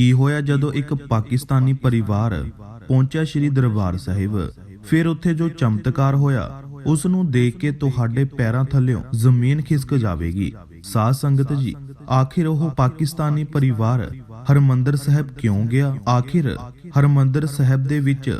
ਕੀ ਹੋਇਆ ਜਦੋਂ ਇੱਕ ਪਾਕਿਸਤਾਨੀ ਪਰਿਵਾਰ ਪਹੁੰਚਿਆ ਸ੍ਰੀ ਦਰਬਾਰ ਸਾਹਿਬ? ਫਿਰ ਉੱਥੇ ਜੋ ਚਮਤਕਾਰ ਹੋਇਆ ਉਸ ਨੂੰ ਦੇਖ ਕੇ ਤੁਹਾਡੇ ਪੈਰਾਂ ਥੱਲਿਓਂ ਜ਼ਮੀਨ ਖਿਸਕ ਜਾਵੇਗੀ। ਸਾਧ ਸੰਗਤ ਜੀ, ਆਖਿਰ ਉਹ ਪਾਕਿਸਤਾਨੀ ਪਰਿਵਾਰ ਹਰਮੰਦਰ ਸਾਹਿਬ ਕਿਉਂ ਗਿਆ? ਆਖਿਰ ਹਰਮੰਦਰ ਸਾਹਿਬ ਦੇ ਵਿੱਚ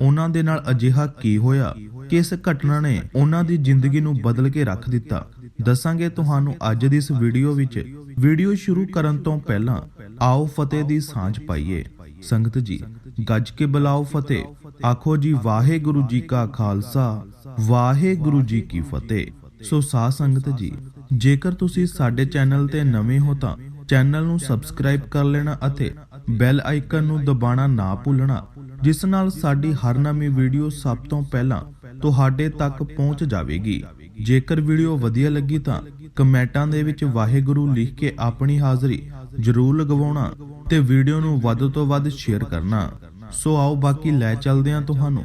ਉਹਨਾਂ ਦੇ ਨਾਲ ਅਜਿਹਾ ਕੀ ਹੋਇਆ? ਕਿ ਇਸ ਘਟਨਾ ਨੇ ਉਹਨਾਂ ਦੀ ਜ਼ਿੰਦਗੀ ਨੂੰ ਬਦਲ ਕੇ ਰੱਖ ਦਿੱਤਾ? ਦੱਸਾਂਗੇ ਤੁਹਾਨੂੰ ਅੱਜ ਦੀ ਇਸ ਵੀਡੀਓ ਵਿੱਚ। ਵੀਡੀਓ ਸ਼ੁਰੂ ਕਰਨ ਤੋਂ ਪਹਿਲਾਂ ਆਓ ਫਤਿਹ ਦੀ ਸਾਂਝ ਪਾਈਏ। ਸੰਗਤ ਜੀ, ਗੱਜ ਕੇ ਬੁਲਾਓ ਫਤਿਹ। ਆਖੋ ਜੀ, ਵਾਹਿਗੁਰੂ ਜੀ ਕਾ ਖਾਲਸਾ, ਵਾਹਿਗੁਰੂ ਜੀ ਕੀ ਫਤਿਹ। ਸੋ ਸਾਧ ਸੰਗਤ ਜੀ, ਜੇਕਰ ਤੁਸੀਂ ਸਾਡੇ ਚੈਨਲ ਤੇ ਨਵੇਂ ਹੋ ਤਾਂ ਚੈਨਲ ਨੂੰ ਸਬਸਕ੍ਰਾਈਬ ਕਰ ਲੈਣਾ ਅਤੇ ਬੈਲ ਆਈਕਨ ਨੂੰ ਦਬਾਣਾ ਨਾ ਭੁੱਲਣਾ, ਜਿਸ ਨਾਲ ਸਾਡੀ ਹਰ ਨਵੀਂ ਵੀਡੀਓ ਸਭ ਤੋਂ ਪਹਿਲਾਂ ਤੁਹਾਡੇ ਤੱਕ ਪਹੁੰਚ ਜਾਵੇਗੀ। ਜੇਕਰ ਵੀਡੀਓ ਵਧੀਆ ਲੱਗੀ ਤਾਂ ਕਮੈਂਟਾਂ ਦੇ ਵਿੱਚ ਵਾਹਿਗੁਰੂ ਲਿਖ ਕੇ ਆਪਣੀ ਹਾਜ਼ਰੀ ਜ਼ਰੂਰ ਲਗਵਾਉਣਾ ਤੇ ਵੀਡੀਓ ਨੂੰ ਵੱਧ ਤੋਂ ਵੱਧ ਸ਼ੇਅਰ ਕਰਨਾ। ਸੋ ਆਓ ਬਾਕੀ ਲੈ ਚੱਲਦੇ ਹਾਂ ਤੁਹਾਨੂੰ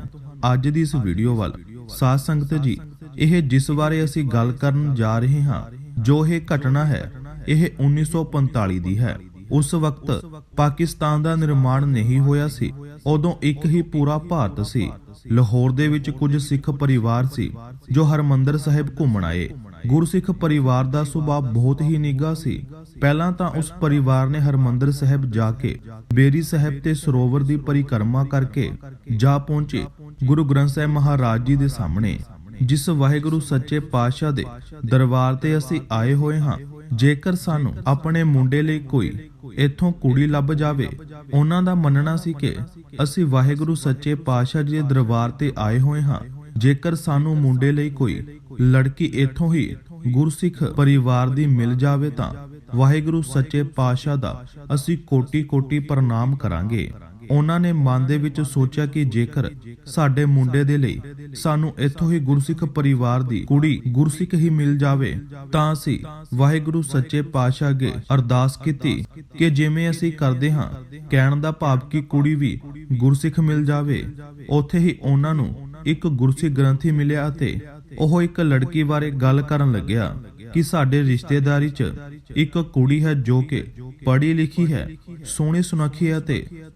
ਅੱਜ ਦੀ ਇਸ ਵੀਡੀਓ ਵੱਲ। ਸਾਧ ਸੰਗਤ ਜੀ, ਇਹ ਜਿਸ ਬਾਰੇ ਅਸੀਂ ਗੱਲ ਕਰਨ ਜਾ ਰਹੇ ਹਾਂ, ਜੋ ਇਹ ਘਟਨਾ ਹੈ, ਇਹ 1945 ਦੀ ਹੈ। ਉਸ ਵਕਤ ਪਾਕਿਸਤਾਨ ਦਾ ਨਿਰਮਾਣ ਨਹੀਂ ਹੋਇਆ ਸੀ, ਉਦੋਂ ਇੱਕ ਹੀ ਪੂਰਾ ਭਾਰਤ ਸੀ। ਲਾਹੌਰ ਦੇ ਵਿੱਚ ਕੁਝ ਸਿੱਖ ਪਰਿਵਾਰ ਸੀ, ਜੋ ਹਰਮੰਦਰ ਸਾਹਿਬ ਘੁੰਮਣ ਆਏ। ਗੁਰਸਿੱਖ ਪਰਿਵਾਰ ਦਾ ਸੁਭਾਅ ਬਹੁਤ ਹੀ ਨਿੱਘਾ ਸੀ। ਪਹਿਲਾਂ ਤਾਂ ਉਸ ਪਰਿਵਾਰ ਨੇ ਹਰਮੰਦਰ ਸਾਹਿਬ ਜਾ ਕੇ ਬੇਰੀ ਸਾਹਿਬ ਤੇ ਸਰੋਵਰ ਦੀ ਪਰਿਕਰਮਾ ਕਰਕੇ ਜਾ ਪਹੁੰਚੇ ਗੁਰੂ ਗ੍ਰੰਥ ਸਾਹਿਬ ਮਹਾਰਾਜ ਜੀ ਦੇ ਸਾਹਮਣੇ, ਜਿਸ ਵਾਹਿਗੁਰੂ ਸੱਚੇ ਪਾਤਸ਼ਾਹ ਦੇ ਦਰਬਾਰ ਤੇ ਅਸੀਂ ਆਏ ਹੋਏ ਹਾਂ। ਜੇਕਰ ਸਾਨੂੰ ਆਪਣੇ ਮੁੰਡੇ ਲਈ ਕੋਈ ਇਥੋਂ ਕੁੜੀ ਲੱਭ ਜਾਵੇ, ਉਹਨਾਂ ਦਾ ਮੰਨਣਾ ਸੀ ਕਿ ਅਸੀਂ ਵਾਹਿਗੁਰੂ ਸੱਚੇ ਪਾਤਸ਼ਾਹ ਜੀ ਦੇ ਦਰਬਾਰ ਤੇ ਆਏ ਹੋਏ ਹਾਂ। ਜੇਕਰ ਸਾਨੂੰ ਮੁੰਡੇ ਲਈ ਕੋਈ ਲੜਕੀ ਇੱਥੋਂ ਹੀ ਗੁਰਸਿੱਖ ਪਰਿਵਾਰ ਦੀ ਮਿਲ ਜਾਵੇ ਤਾਂ ਵਾਹਿਗੁਰੂ ਸੱਚੇ ਪਾਤਸ਼ਾਹ ਦਾ ਅਸੀਂ ਕੋਟੀ ਕੋਟੀ ਪ੍ਰਣਾਮ ਕਰਾਂਗੇ। ਉਹਨਾਂ ਨੇ ਮਨ ਦੇ ਵਿੱਚ ਸੋਚਿਆ ਕਿ ਜੇਕਰ ਸਾਡੇ ਮੁੰਡੇ ਦੇ ਲਈ ਸਾਨੂੰ ਇੱਥੋਂ ਹੀ ਗੁਰਸਿੱਖ ਪਰਿਵਾਰ ਦੀ ਕੁੜੀ ਗੁਰਸਿੱਖ ਹੀ ਮਿਲ ਜਾਵੇ, ਤਾਂ ਅਸੀਂ ਵਾਹਿਗੁਰੂ ਸੱਚੇ ਪਾਤਸ਼ਾਹ ਅੱਗੇ ਅਰਦਾਸ ਕੀਤੀ ਕਿ ਜਿਵੇਂ ਅਸੀਂ ਕਰਦੇ ਹਾਂ, ਕਹਿਣ ਦਾ ਭਾਵ ਕਿ ਕੁੜੀ ਵੀ ਗੁਰਸਿੱਖ ਮਿਲ ਜਾਵੇ। ਉੱਥੇ ਹੀ ਉਹਨਾਂ ਨੂੰ ਇੱਕ ਗੁਰਸਿੱਖ ਗ੍ਰੰਥੀ ਮਿਲਿਆ ਅਤੇ ਉਹ ਇੱਕ ਲੜਕੀ ਬਾਰੇ ਗੱਲ ਕਰਨ ਲੱਗਿਆ ਕਿ ਸਾਡੇ ਰਿਸ਼ਤੇਦਾਰੀ 'ਚ ਇੱਕ ਕੁੜੀ ਹੈ ਜੋ ਕਿ ਪੜ੍ਹੀ ਲਿਖੀ ਹੈ, ਸੋਹਣੀ ਸੁਨੱਖੀ ਹੈ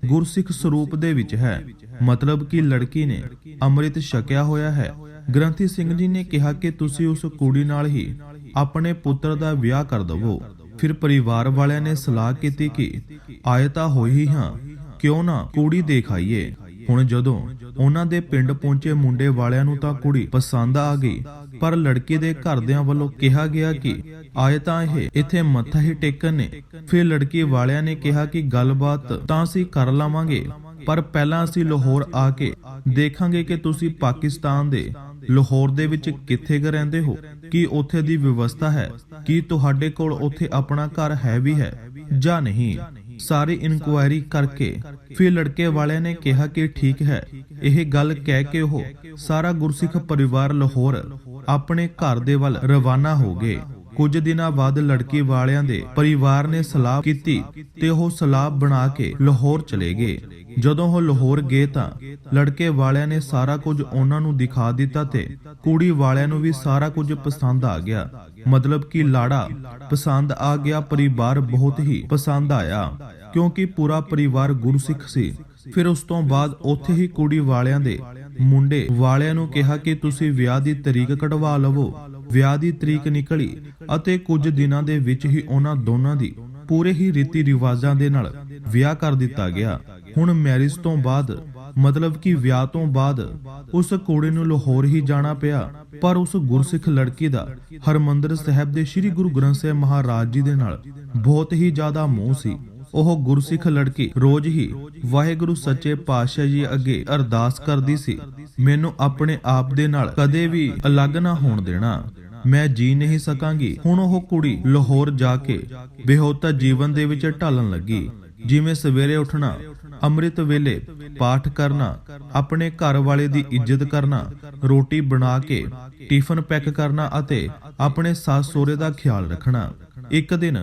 ਗੁਰਸਿੱਖ ਸਰੂਪ ਦੇ ਵਿੱਚ ਹੈ। ਮਤਲਬ ਕਿ ਲੜਕੀ ਨੇ ਅੰਮ੍ਰਿਤ ਛਕਿਆ ਹੋਇਆ ਹੈ। ਗ੍ਰੰਥੀ ਸਿੰਘ ਜੀ ਨੇ ਕਿਹਾ ਕਿ ਤੁਸੀਂ ਉਸ ਕੁੜੀ ਨਾਲ ਹੀ ਆਪਣੇ ਪੁੱਤਰ ਦਾ ਵਿਆਹ ਕਰ ਦਵੋ। ਫਿਰ ਪਰਿਵਾਰ ਵਾਲਿਆਂ ਨੇ ਸਲਾਹ ਕੀਤੀ ਕਿ ਆਏ ਤਾਂ ਹੋਈ ਹਾਂ, ਕਿਉਂ ਨਾ ਕੁੜੀ ਦੇਖ ਆਈਏ। ਹੁਣ ਜਦੋਂ ਉਹਨਾਂ ਦੇ ਪਿੰਡ ਪਹੁੰਚੇ ਮੁੰਡੇ ਵਾਲਿਆਂ ਨੂੰ ਤਾਂ ਕੁੜੀ ਪਸੰਦ ਆ ਗਈ। ਪਰ ਲੜਕੇ ਦੇ ਘਰਦਿਆਂ ਵੱਲੋਂ ਕਿਹਾ ਗਿਆ ਕਿ ਆਏ ਤਾਂ ਇਹ, ਇੱਥੇ ਮੱਥਾ ਹੀ ਟੇਕਣ ਨੇ। ਫਿਰ ਲੜਕੀ ਵਾਲਿਆਂ ਨੇ ਕਿਹਾ ਕਿ ਗੱਲਬਾਤ ਤਾਂ ਅਸੀਂ ਕਰ ਲਵਾਂਗੇ, ਪਰ ਪਹਿਲਾਂ ਅਸੀਂ ਲਾਹੌਰ ਆ ਕੇ ਦੇਖਾਂਗੇ ਕਿ ਤੁਸੀਂ ਪਾਕਿਸਤਾਨ ਦੇ ਲਾਹੌਰ ਦੇ ਵਿੱਚ ਕਿੱਥੇ ਕੁ ਰਹਿੰਦੇ ਹੋ, ਕੀ ਉੱਥੇ ਦੀ ਵਿਵਸਥਾ ਹੈ, ਕੀ ਤੁਹਾਡੇ ਕੋਲ ਉੱਥੇ ਆਪਣਾ ਘਰ ਹੈ ਵੀ ਹੈ ਜਾਂ ਨਹੀਂ। ਸਾਰੀ ਇਨਕੁਆਇਰੀ ਕਰਕੇ ਫਿਰ ਲੜਕੇ ਵਾਲਿਆਂ ਨੇ ਕਿਹਾ ਕਿ ਠੀਕ ਹੈ, ਇਹ ਗੱਲ ਕਹਿ ਕੇ ਉਹ ਸਾਰਾ ਗੁਰਸਿੱਖ ਪਰਿਵਾਰ ਲਾਹੌਰ ਆਪਣੇ ਘਰ ਦੇ ਵੱਲ ਰਵਾਨਾ ਹੋ ਗਏ। ਕੁਝ ਦਿਨਾਂ ਬਾਅਦ ਲੜਕੀ ਵਾਲਿਆਂ ਦੇ ਪਰਿਵਾਰ ਨੇ ਸਲਾਹ ਕੀਤੀ ਤੇ ਉਹ ਸਲਾਹ ਬਣਾ ਕੇ ਲਾਹੌਰ ਚਲੇ ਗਏ। ਜਦੋਂ ਉਹ ਲਾਹੌਰ ਗਏ ਤਾਂ ਲੜਕੇ ਵਾਲਿਆਂ ਨੇ ਸਾਰਾ ਕੁਝ ਉਹਨਾਂ ਨੂੰ ਦਿਖਾ ਦਿੱਤਾ ਤੇ ਕੁੜੀ ਵਾਲਿਆਂ ਨੂੰ ਵੀ ਸਾਰਾ ਕੁਝ ਪਸੰਦ ਆ ਗਿਆ। ਮਤਲਬ ਕਿ ਲਾੜਾ ਪਸੰਦ ਆ ਗਿਆ, ਪਰਿਵਾਰ ਬਹੁਤ ਹੀ ਪਸੰਦ ਆਇਆ ਕਿਉਂਕਿ ਪੂਰਾ ਪਰਿਵਾਰ ਗੁਰਸਿੱਖ ਸੀ। ਫਿਰ ਉਸ ਤੋਂ ਬਾਅਦ ਉੱਥੇ ਹੀ ਕੁੜੀ ਵਾਲਿਆਂ ਦੇ ਮੁੰਡੇ ਵਾਲਿਆਂ ਨੂੰ ਕਿਹਾ ਕਿ ਤੁਸੀਂ ਵਿਆਹ ਦੀ ਤਰੀਕ ਕਢਵਾ ਲਵੋ। ਵਿਆਹ ਦੀ ਤਰੀਕ ਨਿਕਲੀ ਅਤੇ ਕੁਝ ਦਿਨਾਂ ਦੇ ਵਿੱਚ ਹੀ ਉਹਨਾਂ ਦੋਨਾਂ ਦੀ ਪੂਰੇ ਹੀ ਰੀਤੀ ਰਿਵਾਜਾਂ ਦੇ ਨਾਲ ਵਿਆਹ ਕਰ ਦਿੱਤਾ ਗਿਆ। ਹੁਣ ਮੈਰਿਜ ਤੋਂ ਬਾਅਦ, ਮਤਲਬ ਕਿ ਵਿਆਹ ਤੋਂ ਬਾਅਦ, ਉਸ ਕੁੜੀ ਨੂੰ ਲਾਹੌਰ ਹੀ ਜਾਣਾ ਪਿਆ, ਪਰ ਉਸ ਗੁਰਸਿੱਖ ਲੜਕੀ ਦਾ ਹਰਮੰਦਰ ਸਾਹਿਬ ਦੇ ਸ੍ਰੀ ਗੁਰੂ ਗ੍ਰੰਥ ਸਾਹਿਬ ਮਹਾਰਾਜ ਜੀ ਦੇ ਨਾਲ ਬਹੁਤ ਹੀ ਜ਼ਿਆਦਾ ਮੋਹ ਸੀ। ਉਹ ਗੁਰਸਿੱਖ ਲੜਕੀ ਰੋਜ਼ ਹੀ ਵਾਹਿਗੁਰੂ ਸੱਚੇ ਪਾਤਸ਼ਾਹ ਜੀ ਅੱਗੇ ਅਰਦਾਸ ਕਰਦੀ ਸੀ, ਮੈਨੂੰ ਆਪਣੇ ਆਪ ਦੇ ਨਾਲ ਕਦੇ ਵੀ ਅਲੱਗ ਨਾ ਹੋਣ ਦੇਣਾ। ਮੈਂ ਜੀ ਨਹੀਂ ਸਕਾਂਗੀ। ਹੁਣ ਉਹ ਕੁੜੀ ਲਾਹੌਰ ਜਾ ਕੇ ਬਿਹੋਤਾ ਜੀਵਨ ਦੇ ਵਿੱਚ ਢਾਲਣ ਲੱਗੀ। ਜਿਵੇਂ ਸਵੇਰੇ ਉੱਠਣਾ ਅੰਮ੍ਰਿਤ ਵੇਲੇ ਪਾਠ ਕਰਨਾ, ਆਪਣੇ ਘਰ ਵਾਲੇ ਦੀ ਇੱਜ਼ਤ ਕਰਨਾ, ਰੋਟੀ ਬਣਾ ਕੇ ਟਿਫਨ ਪੈਕ ਕਰਨਾ ਅਤੇ ਆਪਣੇ ਸੱਸ ਸੋਹਰੇ ਦਾ ਖਿਆਲ ਰੱਖਣਾ। ਇੱਕ ਦਿਨ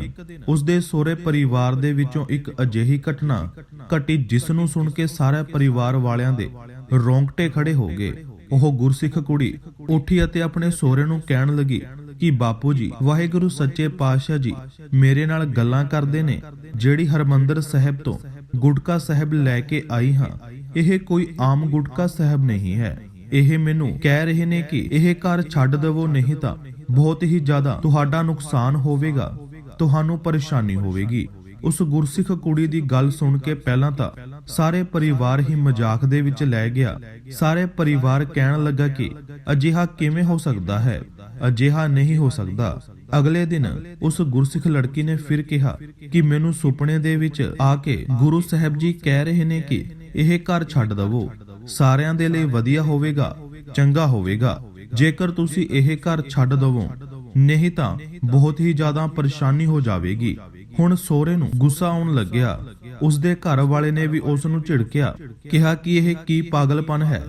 ਉਸਦੇ ਸਹੁਰੇ ਪਰਿਵਾਰ ਦੇ ਵਿੱਚੋਂ ਇੱਕ ਅਜਿਹੀ ਘਟਨਾ ਘਟੀ ਜਿਸ ਨੂੰ ਸੁਣ ਕੇ ਸਾਰੇ ਪਰਿਵਾਰ ਵਾਲਿਆਂ ਦੇ ਰੋਂਗਟੇ ਖੜੇ ਹੋ ਗਏ। ਉਹ ਗੁਰਸਿੱਖ ਕੁੜੀ ਉੱਠੀ ਅਤੇ ਆਪਣੇ ਸੋਹਰੇ ਨੂੰ ਕਹਿਣ ਲੱਗੀ ਕਿ, ਬਾਪੂ ਜੀ, ਵਾਹਿਗੁਰੂ ਸੱਚੇ ਪਾਤਸ਼ਾਹ ਜੀ ਮੇਰੇ ਨਾਲ ਗੱਲਾਂ ਕਰਦੇ ਨੇ, ਜਿਹੜੀ ਹਰਮੰਦਰ ਸਾਹਿਬ ਤੋਂ ਗੁਟਕਾ ਸਾਹਿਬ ਲੈ ਕੇ ਆਈ ਹਾਂ। ਇਹ ਕੋਈ ਆਮ ਗੁਟਕਾ ਸਾਹਿਬ ਨਹੀਂ ਹੈ। ਇਹ ਮੈਨੂੰ ਕਹਿ ਰਹੇ ਨੇ ਕਿ ਇਹ ਘਰ ਛੱਡ ਦੇਵੋ, ਨਹੀਂ ਤਾਂ ਬਹੁਤ ਹੀ ਜ਼ਿਆਦਾ ਤੁਹਾਡਾ ਨੁਕਸਾਨ ਹੋਵੇਗਾ, ਤੁਹਾਨੂੰ ਪਰੇਸ਼ਾਨੀ ਹੋਵੇਗੀ। ਉਸ ਗੁਰਸਿੱਖ ਕੁੜੀ ਦੀ ਗੱਲ ਸੁਣ ਕੇ ਪਹਿਲਾਂ ਤਾਂ ਸਾਰੇ ਪਰਿਵਾਰ ਹੀ ਮਜ਼ਾਕ ਦੇ ਵਿੱਚ ਲੈ ਗਿਆ। ਸਾਰੇ ਪਰਿਵਾਰ ਕਹਿਣ ਲੱਗਾ ਕਿ ਅਜਿਹਾ ਕਿਵੇਂ ਹੋ ਸਕਦਾ ਹੈ? ਅਜਿਹਾ ਨਹੀਂ ਹੋ ਸਕਦਾ। ਅਗਲੇ ਦਿਨ ਉਸ ਗੁਰਸਿੱਖ ਲੜਕੀ ਨੇ ਫਿਰ ਕਿਹਾ ਕਿ ਮੈਨੂੰ ਸੁਪਨੇ ਦੇ ਵਿੱਚ ਆ ਕੇ ਗੁਰੂ ਸਾਹਿਬ ਜੀ ਕਹਿ ਰਹੇ ਨੇ ਕਿ ਇਹ ਘਰ ਛੱਡ ਦਵੋ। ਸਾਰਿਆਂ ਦੇ ਲਈ ਵਧੀਆ ਹੋਵੇਗਾ, ਚੰਗਾ ਹੋਵੇਗਾ। ਜੇਕਰ ਤੁਸੀਂ ਇਹ ਘਰ ਛੱਡ ਦਵੋ, ਨਹੀਂ ਤਾਂ ਬਹੁਤ ਹੀ ਜ਼ਿਆਦਾ ਪਰੇਸ਼ਾਨੀ ਹੋ ਜਾਵੇਗੀ। ਹੁਣ ਸੋਹਰੇ ਨੂੰ ਗੁੱਸਾ ਆਉਣ ਲੱਗਿਆ। ਉਸ ਦੇ ਘਰ ਵਾਲੇ ਨੇ ਵੀ ਉਸ ਨੂੰ ਝਿੜਕਿਆ, ਕਿਹਾ ਕਿ ਇਹ ਕੀ ਪਾਗਲਪਨ ਹੈ?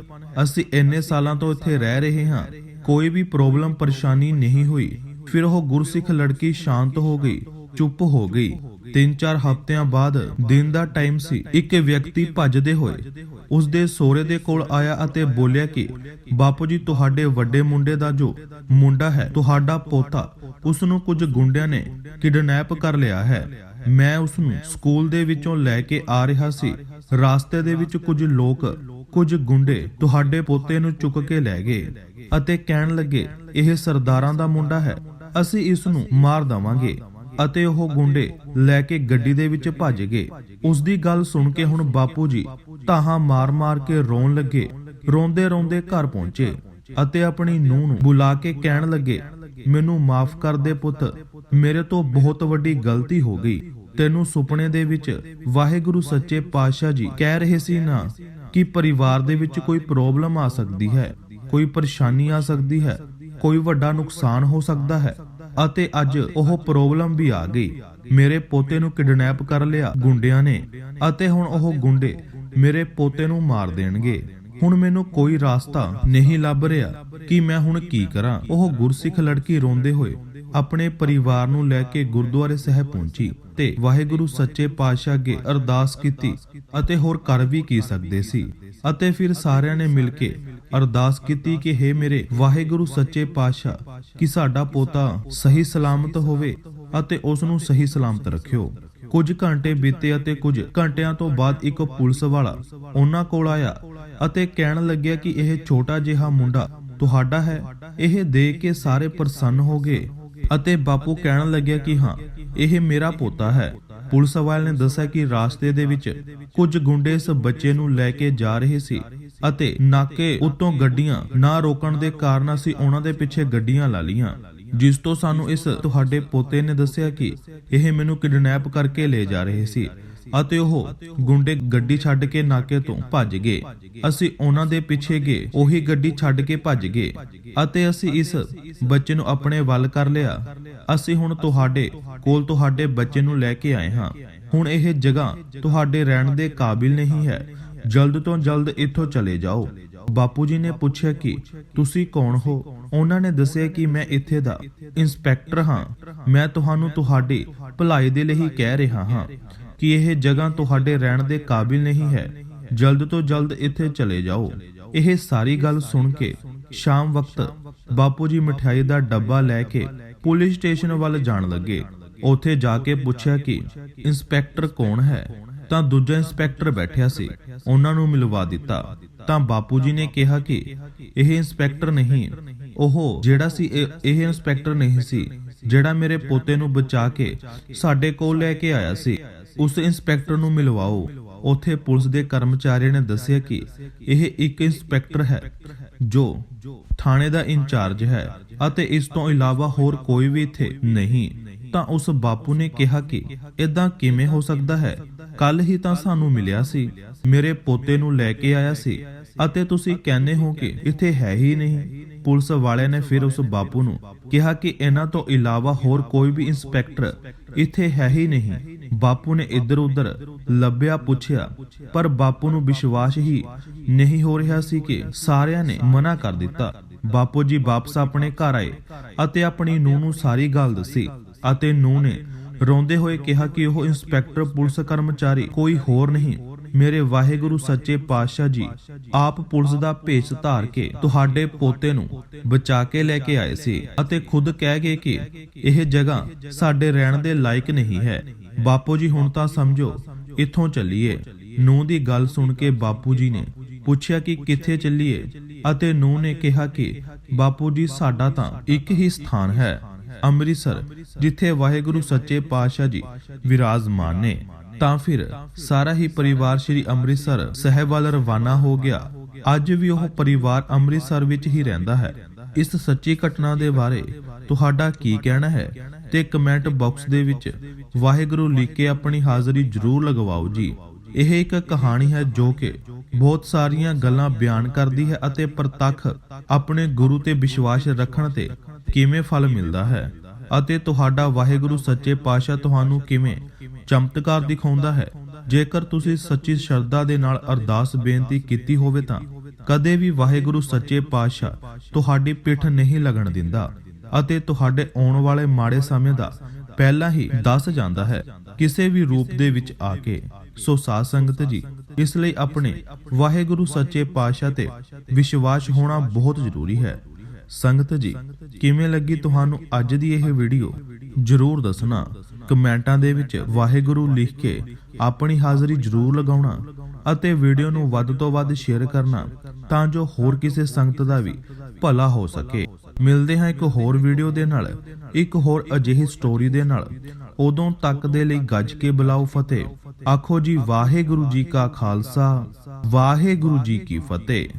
ਅਸੀਂ ਇੰਨੇ ਸਾਲਾਂ ਤੋਂ ਇੱਥੇ ਰਹਿ ਰਹੇ ਹਾਂ, ਕੋਈ ਵੀ ਪ੍ਰੋਬਲਮ, ਪਰੇਸ਼ਾਨੀ ਨਹੀਂ ਹੋਈ। ਫਿਰ ਉਹ ਗੁਰਸਿੱਖ ਲੜਕੀ ਸ਼ਾਂਤ ਹੋ ਗਈ, ਚੁੱਪ ਹੋ ਗਈ। ਤਿੰਨ ਚਾਰ ਹਫ਼ਤਿਆਂ ਬਾਅਦ ਦਿਨ ਦਾ ਟਾਈਮ ਸੀ। ਇੱਕ ਵਿਅਕਤੀ ਭੱਜਦੇ ਹੋਏ ਉਸ ਦੇ ਸੋਹਰੇ ਦੇ ਕੋਲ ਆਇਆ ਅਤੇ ਬੋਲਿਆ ਕਿ, ਬਾਪੂ ਜੀ, ਤੁਹਾਡੇ ਵੱਡੇ ਮੁੰਡੇ ਦਾ ਜੋ ਮੁੰਡਾ ਹੈ, ਤੁਹਾਡਾ ਪੋਤਾ ਉਸ ਨੂੰ ਕੁਝ ਗੁੰਡਿਆਂ ਨੇ ਕਿਡਨੈਪ ਕਰ ਲਿਆ ਹੈ। ਮੈਂ ਉਸ ਨੂੰ ਸਕੂਲ ਦੇ ਵਿੱਚੋਂ ਲੈ ਕੇ ਆ ਰਿਹਾ ਸੀ। ਰਾਸਤੇ ਦੇ ਵਿੱਚ ਕੁਝ ਲੋਕ, ਕੁਝ ਗੁੰਡੇ ਤੁਹਾਡੇ ਪੋਤੇ ਨੂੰ ਚੁੱਕ ਕੇ ਲੈ ਗਏ ਅਤੇ ਕਹਿਣ ਲੱਗੇ, ਇਹ ਸਰਦਾਰਾਂ ਦਾ ਮੁੰਡਾ ਹੈ ਅਸੀਂ ਇਸ ਨੂੰ ਮਾਰ ਦਵਾਂਗੇ ਅਤੇ ਉਹ ਗੁੰਡੇ ਲੈ ਕੇ ਗੱਡੀ ਦੇ ਵਿੱਚ ਭੱਜ ਗਏ। ਉਸ ਦੀ ਗੱਲ ਸੁਣ ਕੇ ਹੁਣ ਬਾਪੂ ਜੀ ਤਾਹਾਂ ਮਾਰ-ਮਾਰ ਕੇ ਰੋਣ ਲੱਗੇ। ਰੋਂਦੇ ਰੋਂਦੇ ਘਰ ਪਹੁੰਚੇ ਅਤੇ ਆਪਣੀ ਨੂੰਹ ਨੂੰ ਬੁਲਾ ਕੇ ਕਹਿਣ ਲੱਗੇ, ਮੈਨੂੰ ਮਾਫ ਕਰ ਦੇ ਪੁੱਤ, ਮੇਰੇ ਤੋਂ ਬਹੁਤ ਵੱਡੀ ਗਲਤੀ ਹੋ ਗਈ। ਤੈਨੂੰ ਸੁਪਨੇ ਦੇ ਵਿੱਚ ਵਾਹਿਗੁਰੂ ਸੱਚੇ ਪਾਤਸ਼ਾਹ ਜੀ ਕਹਿ ਰਹੇ ਸੀ ਨਾ ਕਿ ਪਰਿਵਾਰ ਦੇ ਵਿੱਚ ਕੋਈ ਪ੍ਰੋਬਲਮ ਆ ਸਕਦੀ ਹੈ, ਕੋਈ ਪਰੇਸ਼ਾਨੀ ਆ ਸਕਦੀ ਹੈ ਕੋਈ ਵੱਡਾ ਨੁਕਸਾਨ ਹੋ ਸਕਦਾ ਹੈ। ਅਤੇ ਅੱਜ ਉਹ ਪ੍ਰੋਬਲਮ ਵੀ ਆ ਗਈ। ਮੇਰੇ ਪੋਤੇ ਨੂੰ ਕਿਡਨੈਪ ਕਰ ਲਿਆ ਗੁੰਡਿਆਂ ਨੇ ਅਤੇ ਹੁਣ ਉਹ ਗੁੰਡੇ ਮੇਰੇ ਪੋਤੇ ਨੂੰ ਮਾਰ ਦੇਣਗੇ। ਹੁਣ ਮੈਨੂੰ ਕੋਈ ਰਾਸਤਾ ਨਹੀਂ ਲੱਭ ਰਿਹਾ ਕਿ ਮੈਂ ਹੁਣ ਕੀ ਕਰਾਂ। ਉਹ ਗੁਰਸਿੱਖ ਲੜਕੀ ਰੋਂਦੇ ਹੋਏ ਆਪਣੇ ਪਰਿਵਾਰ ਨੂੰ ਲੈ ਕੇ ਗੁਰਦੁਆਰੇ ਸਾਹਿਬ ਪਹੁੰਚੀ ਤੇ ਵਾਹਿਗੁਰੂ ਸੱਚੇ ਪਾਤਸ਼ਾਹ ਅੱਗੇ ਅਰਦਾਸ ਕੀਤੀ ਅਤੇ ਹੋਰ ਕਰ ਵੀ ਕੀ ਸਕਦੇ ਸੀ। ਅਤੇ ਫਿਰ ਸਾਰਿਆਂ ਨੇ ਮਿਲ ਕੇ ਅਰਦਾਸ ਕੀਤੀ ਕਿ हे ਮੇਰੇ ਵਾਹਿਗੁਰੂ ਸੱਚੇ ਪਾਤਸ਼ਾਹ, ਕਿ ਸਾਡਾ ਪੋਤਾ ਸਹੀ ਸਲਾਮਤ ਹੋਵੇ ਅਤੇ ਉਸ ਨੂੰ ਸਹੀ ਸਲਾਮਤ ਰੱਖਿਓ। ਕੁਝ ਘੰਟੇ ਬੀਤੇ ਅਤੇ ਕੁਝ ਘੰਟਿਆਂ ਤੋਂ ਬਾਅਦ ਇੱਕ ਪੁਲਿਸ ਵਾਲਾ ਉਹਨਾਂ ਕੋਲ ਆਇਆ ਅਤੇ ਕਹਿਣ ਲੱਗਿਆ ਕਿ ਇਹ ਛੋਟਾ ਜਿਹਾ ਮੁੰਡਾ ਤੁਹਾਡਾ ਹੈ। ਇਹ ਦੇਖ ਕੇ ਸਾਰੇ ਪ੍ਰਸੰਨ ਹੋ ਗਏ ਅਤੇ ਬਾਪੂ ਕਹਿਣ ਲੱਗਿਆ ਕਿ ਹਾਂ, ਇਹ ਮੇਰਾ ਪੋਤਾ ਹੈ। ਪੁਲਿਸ ਵਾਲੇ ਨੇ ਦੱਸਿਆ ਕਿ ਰਾਸਤੇ ਦੇ ਵਿੱਚ ਕੁਝ ਗੁੰਡੇ ਇਸ ਬੱਚੇ ਨੂੰ ਲੈ ਕੇ ਜਾ ਰਹੇ ਸੀ। ਅਤੇ ਨਾਕੇ ਉਤੋਂ ਗੱਡੀਆਂ ਨਾ ਰੋਕਣ ਦੇ ਕਾਰਨ ਅਸੀਂ ਉਹਨਾਂ ਦੇ ਪਿੱਛੇ ਗੱਡੀਆਂ ਲਾ ਲੀਆਂ ਜਿਸ ਤੋਂ ਸਾਨੂੰ ਇਸ ਤੁਹਾਡੇ ਪੋਤੇ ਨੇ ਦੱਸਿਆ ਕਿ ਇਹ ਮੈਨੂੰ ਕਿਡਨੈਪ ਕਰਕੇ ਲੈ ਜਾ ਰਹੇ ਸੀ ਅਤੇ ਉਹ ਗੁੰਡੇ ਗੱਡੀ ਛੱਡ ਕੇ ਨਾਕੇ ਤੋਂ ਭੱਜ ਗਏ। ਅਸੀਂ ਉਹਨਾਂ ਦੇ ਪਿੱਛੇ ਗਏ, ਉਹੀ ਗੱਡੀ ਛੱਡ ਕੇ ਭੱਜ ਗਏ ਅਤੇ ਅਸੀਂ ਇਸ ਬੱਚੇ ਨੂੰ ਆਪਣੇ ਵੱਲ ਕਰ ਲਿਆ। ਅਸੀਂ ਹੁਣ ਤੁਹਾਡੇ ਕੋਲ ਤੁਹਾਡੇ ਬੱਚੇ ਨੂੰ ਲੈ ਕੇ ਆਏ ਹਾਂ। ਹੁਣ ਇਹ ਜਗ੍ਹਾ ਤੁਹਾਡੇ ਰਹਿਣ ਦੇ ਕਾਬਿਲ ਨਹੀਂ ਹੈ। ਜਲਦ ਤੋਂ ਜਲਦ ਇੱਥੋਂ ਚਲੇ ਜਾਓ। ਬਾਪੂ ਜੀ ਨੇ ਪੁੱਛਿਆ ਕਿ, ਤੁਸੀਂ ਕੌਣ ਹੋ? ਉਹਨਾਂ ਨੇ ਦੱਸਿਆ ਕਿ ਮੈਂ ਇੱਥੇ ਦਾ ਇੰਸਪੈਕਟਰ ਹਾਂ। ਮੈਂ ਤੁਹਾਨੂੰ ਤੁਹਾਡੀ ਭਲਾਈ ਦੇ ਲਈ ਕਹਿ ਰਿਹਾ ਹਾਂ ਕਿ ਇਹ ਜਗ੍ਹਾ ਤੁਹਾਡੇ ਰਹਿਣ ਦੇ ਕਾਬਿਲ ਨਹੀਂ ਹੈ। ਜਲਦ ਤੋਂ ਜਲਦ ਇੱਥੇ ਚਲੇ ਜਾਓ। ਇਹ ਸਾਰੀ ਗੱਲ ਸੁਣ ਕੇ ਸ਼ਾਮ ਵਕਤ ਬਾਪੂ ਜੀ ਮਠਿਆਈ ਦਾ ਡੱਬਾ ਲੈ ਕੇ ਪੁਲਿਸ ਸਟੇਸ਼ਨ ਵੱਲ ਜਾਣ ਲੱਗੇ। ਉੱਥੇ ਜਾ ਕੇ ਪੁੱਛਿਆ ਕਿ, ਇੰਸਪੈਕਟਰ ਕੌਣ ਹੈ? ਤਾਂ ਦੂਜਾ ਇੰਸਪੈਕਟਰ ਬੈਠਿਆ ਸੀ। ਉਹਨਾਂ ਨੂੰ ਮਿਲਵਾ ਦਿੱਤਾ। ਤਾਂ ਬਾਪੂ ਜੀ ਨੇ ਕਿਹਾ ਕਿ ਇਹ ਇੰਸਪੈਕਟਰ ਨਹੀਂ, ਉਹ ਜਿਹੜਾ ਸੀ, ਇਹ ਇੰਸਪੈਕਟਰ ਨਹੀਂ ਸੀ, ਜਿਹੜਾ ਮੇਰੇ ਪੋਤੇ ਨੂੰ ਬਚਾ ਕੇ ਸਾਡੇ ਕੋਲ ਲੈ ਕੇ ਆਇਆ ਸੀ। ਉਸ ਇੰਸਪੈਕਟਰ ਨੂੰ ਮਿਲਵਾਓ। ਉੱਥੇ ਪੁਲਿਸ ਦੇ ਕਰਮਚਾਰੀ ਨੇ ਦੱਸਿਆ ਕਿ ਇਹ ਇੱਕ ਇੰਸਪੈਕਟਰ ਹੈ, ਜੋ ਥਾਣੇ ਦਾ ਇੰਚਾਰਜ ਹੈ ਅਤੇ ਇਸ ਤੋਂ ਇਲਾਵਾ ਹੋਰ ਕੋਈ ਵੀ ਇੱਥੇ ਨਹੀਂ। ਤਾਂ ਉਸ ਬਾਪੂ ਨੇ ਕਿਹਾ ਕਿ ਇਦਾਂ ਕਿਵੇਂ ਹੋ ਸਕਦਾ ਹੈ? ਕੱਲ ਹੀ ਤਾਂ ਸਾਨੂੰ ਮਿਲਿਆ ਸੀ। ਮੇਰੇ ਪੋਤੇ ਨੂੰ ਲੈ ਕੇ ਆਇਆ ਸੀ ਅਤੇ ਤੁਸੀਂ ਕਹਿੰਦੇ ਹੋ ਕਿ ਇੱਥੇ ਹੈ ਹੀ ਨਹੀਂ। ਪੁਲਿਸ ਵਾਲਿਆਂ ਨੇ ਫਿਰ ਉਸ ਬਾਪੂ ਨੂੰ ਕਿਹਾ ਕਿ ਇਹਨਾਂ ਤੋਂ ਇਲਾਵਾ ਹੋਰ ਕੋਈ ਵੀ ਇੰਸਪੈਕਟਰ ਇੱਥੇ ਹੈ ਹੀ ਨਹੀਂ। ਬਾਪੂ ਨੇ ਇੱਧਰ ਉੱਧਰ ਲੱਭਿਆ ਪੁੱਛਿਆ। ਪਰ ਬਾਪੂ ਨੂੰ ਵਿਸ਼ਵਾਸ ਹੀ ਨਹੀਂ ਹੋ ਰਿਹਾ ਸੀ ਕਿ ਸਾਰਿਆਂ ਨੇ ਮਨਾ ਕਰ ਦਿੱਤਾ। ਬਾਪੂ ਜੀ ਵਾਪਸ ਆਪਣੇ ਘਰ ਆਏ ਅਤੇ ਆਪਣੀ ਨੂੰਹ ਨੂੰ ਸਾਰੀ ਗੱਲ ਦੱਸੀ ਅਤੇ ਨੂੰਹ ਨੇ ਰੋਂਦੇ ਹੋਏ ਕਿਹਾ ਕਿ ਉਹ ਇੰਸਪੈਕਟਰ, ਪੁਲਿਸ ਕਰਮਚਾਰੀ ਕੋਈ ਹੋਰ ਨਹੀਂ। ਮੇਰੇ ਵਾਹਿਗੁਰੂ ਸੱਚੇ ਪਾਤਸ਼ਾਹ ਜੀ, ਆਪ ਪੁਲਿਸ ਦਾ ਭੇਸ ਧਾਰ ਕੇ ਤੁਹਾਡੇ ਪੋਤੇ ਨੂੰ ਬਚਾ ਕੇ ਲੈ ਕੇ ਆਏ ਸੀ ਅਤੇ ਖੁਦ ਕਹਿ ਗਏ ਕਿ ਇਹ ਜਗ੍ਹਾ ਸਾਡੇ ਰਹਿਣ ਦੇ ਲਾਇਕ ਨਹੀਂ ਹੈ। ਬਾਪੂ ਜੀ, ਹੁਣ ਤਾਂ ਸਮਝੋ, ਇੱਥੋਂ ਚੱਲੀਏ। ਨੂੰ ਦੀ ਗੱਲ ਸੁਣ ਕੇ ਬਾਪੂ ਜੀ ਨੇ ਪੁੱਛਿਆ ਕਿ ਕਿੱਥੇ ਚੱਲੀਏ ਅਤੇ ਨੂੰ ਨੇ ਕਿਹਾ ਕਿ ਬਾਪੂ ਜੀ, ਸਾਡਾ ਤਾਂ ਇੱਕ ਹੀ ਸਥਾਨ ਹੈ। ਅੰਮ੍ਰਿਤਸਰ, ਜਿੱਥੇ ਵਾਹਿਗੁਰੂ ਸੱਚੇ ਪਾਤਸ਼ਾਹ ਜੀ ਵਿਰਾਜਮਾਨ ਨੇ। ਤਾਂ ਫਿਰ ਸਾਰਾ ਹੀ ਪਰਿਵਾਰ ਸ੍ਰੀ ਅੰਮ੍ਰਿਤਸਰ ਸਾਹਿਬ ਵੱਲ ਰਵਾਨਾ ਹੋ ਗਿਆ। ਅੱਜ ਵੀ ਉਹ ਪਰਿਵਾਰ ਅੰਮ੍ਰਿਤਸਰ ਵਿੱਚ ਹੀ ਰਹਿੰਦਾ ਹੈ। ਇਸ ਸੱਚੀ ਘਟਨਾ ਦੇ ਬਾਰੇ ਤੁਹਾਡਾ ਕੀ ਕਹਿਣਾ ਹੈ ਤੇ ਕਮੈਂਟ ਬਾਕਸ ਦੇ ਵਿੱਚ ਵਾਹਿਗੁਰੂ ਲਿਖ ਕੇ ਆਪਣੀ ਹਾਜ਼ਰੀ ਜ਼ਰੂਰ ਲਗਵਾਓ ਜੀ। ਇਹ ਇੱਕ ਕਹਾਣੀ ਹੈ ਜੋ ਕਿ ਬਹੁਤ ਸਾਰੀਆਂ ਗੱਲਾਂ ਬਿਆਨ ਕਰਦੀ ਹੈ ਅਤੇ ਪ੍ਰਤੱਖ ਆਪਣੇ ਗੁਰੂ ਤੇ ਵਿਸ਼ਵਾਸ ਰੱਖਣ ਤੇ ਕਿਵੇਂ ਫਲ ਮਿਲਦਾ ਹੈ ਅਤੇ ਤੁਹਾਡਾ ਵਾਹਿਗੁਰੂ ਸੱਚੇ ਪਾਤਸ਼ਾਹ ਤੁਹਾਨੂੰ ਕਿਵੇਂ ਚਮਤਕਾਰ ਦਿਖਾਉਂਦਾ ਹੈ। ਜੇਕਰ ਤੁਸੀਂ ਸੱਚੀ ਸ਼ਰਧਾ ਦੇ ਨਾਲ ਅਰਦਾਸ ਬੇਨਤੀ ਕੀਤੀ ਹੋਵੇ ਤਾਂ ਕਦੇ ਵੀ ਵਾਹਿਗੁਰੂ ਸੱਚੇ ਪਾਤਸ਼ਾਹ ਤੁਹਾਡੀ ਪਿੱਠ ਨਹੀਂ ਲੱਗਣ ਦਿੰਦਾ ਅਤੇ ਤੁਹਾਡੇ ਆਉਣ ਵਾਲੇ ਮਾੜੇ ਸਮੇਂ ਦਾ ਪਹਿਲਾਂ ਹੀ ਦੱਸ ਜਾਂਦਾ ਹੈ ਕਿਸੇ ਵੀ ਰੂਪ ਦੇ ਵਿੱਚ ਆ ਕੇ। ਸੋ ਸਾਧ ਸੰਗਤ ਜੀ ਇਸ ਲਈ ਆਪਣੇ ਵਾਹਿਗੁਰੂ ਸੱਚੇ ਪਾਤਸ਼ਾਹ ਤੇ ਵਿਸ਼ਵਾਸ ਹੋਣਾ ਬਹੁਤ ਜ਼ਰੂਰੀ ਹੈ। ਸੰਗਤ ਜੀ ਕਿਵੇਂ ਲੱਗੀ ਤੁਹਾਨੂੰ ਅੱਜ ਦੀ ਇਹ ਵੀਡੀਓ? ਜਰੂਰ ਦੱਸਣਾ। ਕਮੈਂਟਾਂ ਦੇ ਵਿੱਚ ਵਾਹਿਗੁਰੂ ਲਿਖ ਕੇ ਆਪਣੀ ਹਾਜ਼ਰੀ ਜਰੂਰ ਲਗਾਉਣਾ ਅਤੇ ਵੀਡੀਓ ਨੂੰ ਵੱਧ ਤੋਂ ਵੱਧ ਸ਼ੇਅਰ ਕਰਨਾ ਤਾਂ ਜੋ ਹੋਰ ਕਿਸੇ ਸੰਗਤ ਦਾ ਵੀ ਭਲਾ ਹੋ ਸਕੇ। ਮਿਲਦੇ ਹਾਂ ਇੱਕ ਹੋਰ ਵੀਡੀਓ ਦੇ ਨਾਲ। ਇੱਕ ਹੋਰ ਅਜਿਹੀ ਸਟੋਰੀ ਦੇ ਨਾਲ। ਉਦੋਂ ਤੱਕ ਦੇ ਲਈ ਗੱਜ ਕੇ ਬੁਲਾਓ ਫਤਿਹ। ਆਖੋ ਜੀ, ਵਾਹਿਗੁਰੂ ਜੀ ਕਾ ਖਾਲਸਾ, ਵਾਹਿਗੁਰੂ ਜੀ ਕੀ ਫਤਿਹ।